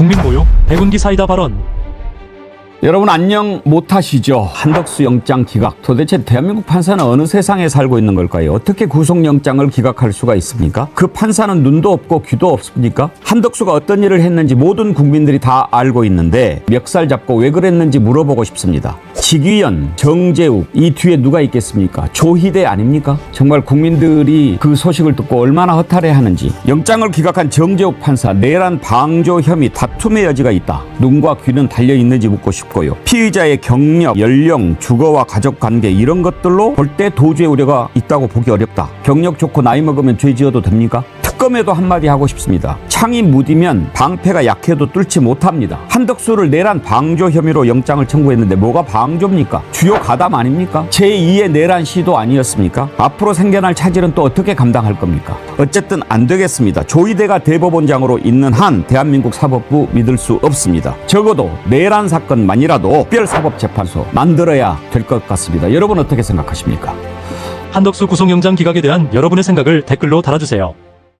국민보유 백운기 사이다 발언 여러분 안녕 못하시죠? 한덕수 영장 기각. 도대체 대한민국 판사는 어느 세상에 살고 있는 걸까요? 어떻게 구속영장을 기각할 수가 있습니까? 그 판사는 눈도 없고 귀도 없습니까? 한덕수가 어떤 일을 했는지 모든 국민들이 다 알고 있는데 멱살 잡고 왜 그랬는지 물어보고 싶습니다. 직위원, 정재욱 이 뒤에 누가 있겠습니까? 조희대 아닙니까? 정말 국민들이 그 소식을 듣고 얼마나 허탈해하는지 영장을 기각한 정재욱 판사 내란 방조 혐의 다툼의 여지가 있다. 눈과 귀는 달려 있는지 묻고 싶고요. 피의자의 경력, 연령, 주거와 가족 관계 이런 것들로 볼 때 도주의 우려가 있다고 보기 어렵다. 경력 좋고 나이 먹으면 죄 지어도 됩니까? 특검에도 한마디 하고 싶습니다. 창이 무디면 방패가 약해도 뚫지 못합니다. 한덕수를 내란 방조 혐의로 영장을 청구했는데 뭐가 방조입니까? 주요 가담 아닙니까? 제2의 내란 시도 아니었습니까? 앞으로 생겨날 차질은 또 어떻게 감당할 겁니까? 어쨌든 안 되겠습니다. 조희대가 대법원장으로 있는 한 대한민국 사법부 믿을 수 없습니다. 적어도 내란 사건만이라도 특별사법재판소 만들어야 될 것 같습니다. 여러분 어떻게 생각하십니까? 한덕수 구속영장 기각에 대한 여러분의 생각을 댓글로 달아주세요.